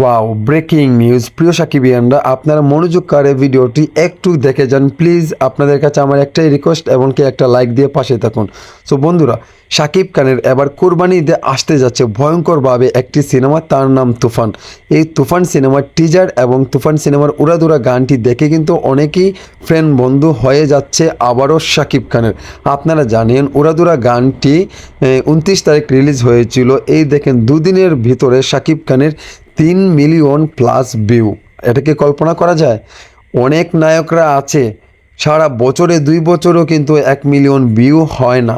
Wow breaking news প্রিয় সাকিবিয়ানরা, আপনারা মনোযোগ করে ভিডিওটি একটু দেখে যান। প্লিজ আপনাদের কাছে আমার একটাই রিকোয়েস্ট এমনকি একটা লাইক দিয়ে পাশে থাকুন। সো বন্ধুরা, সাকিব খানের এবার কোরবানি ঈদে আসতে যাচ্ছে ভয়ঙ্করভাবে একটি সিনেমা, তার নাম তুফান। এই তুফান সিনেমার টিজার এবং তুফান সিনেমার উড়াদুরা গানটি দেখে কিন্তু অনেকেই ফ্রেন্ড বন্ধু হয়ে যাচ্ছে আবারও সাকিব খানের। আপনারা জানেন, উড়াদুরা গানটি উনত্রিশ তারিখ রিলিজ হয়েছিল। এই দেখেন, দুদিনের ভিতরে সাকিব খানের তিন মিলিয়ন প্লাস ভিউ। এটাকে কল্পনা করা যায়? অনেক নায়করা আছে, সারা বছরে দুই বছরও কিন্তু এক মিলিয়ন ভিউ হয় না।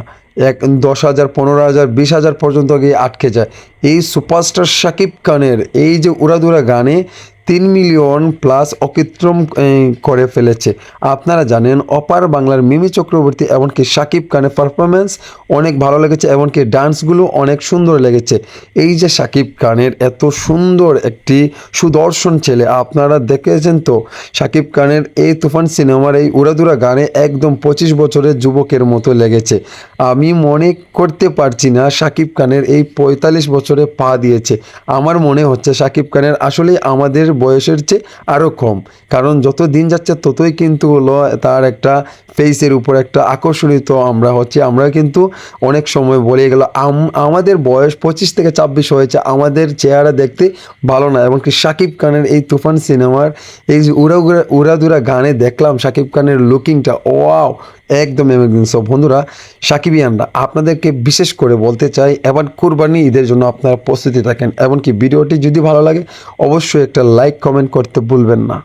এক দশ হাজার, পনেরো হাজার, বিশ হাজার পর্যন্ত গিয়ে আটকে যায়। এই সুপারস্টার শাকিব খানের এই যে উড়াদুরা গানে তিন মিলিয়ন প্লাস অকৃত্রম করে ফেলেছে। আপনারা জানেন, অপার বাংলার মিমি চক্রবর্তী এমনকি শাকিব খানের পারফরমেন্স অনেক ভালো লেগেছে, এমনকি ডান্সগুলো অনেক সুন্দর লেগেছে। এই যে শাকিব খানের এত সুন্দর একটি সুদর্শন ছেলে, আপনারা দেখেছেন তো শাকিব খানের এই তুফান সিনেমার এই উড়াদুরা গানে একদম পঁচিশ বছরের যুবকের মতো লেগেছে। আমি মনে করতে পারছি না শাকিব খানের এই পঁয়তাল্লিশ বছরে পা দিয়েছে। আমার মনে হচ্ছে শাকিব খানের আসলে আমাদের বয়সের চেয়ে আরও কম। কারণ যত দিন যাচ্ছে, ততই কিন্তু হলো তার একটা ফেসের উপর একটা আকর্ষণিত আমরা হচ্ছে। আমরা কিন্তু অনেক সময় বলে গেল আমাদের বয়স পঁচিশ থেকে ছাব্বিশ হয়েছে, আমাদের চেহারা দেখতে ভালো না। এবং কি শাকিব খানের এই তুফান সিনেমার এই যে উড়া উড়া উড়াদুরা গানে দেখলাম শাকিব খানের লুকিংটা ওয়াও একদম একদম সব বন্ধুরা সাকিবিয়ানরা আপনাদেরকে বিশেষ করে বলতে চাই, এবার কুরবানি ঈদের জন্য আপনারা প্রস্তুতি থাকেন। এমনকি ভিডিওটি যদি ভালো লাগে, অবশ্যই একটা লাইক কমেন্ট করতে ভুলবেন না।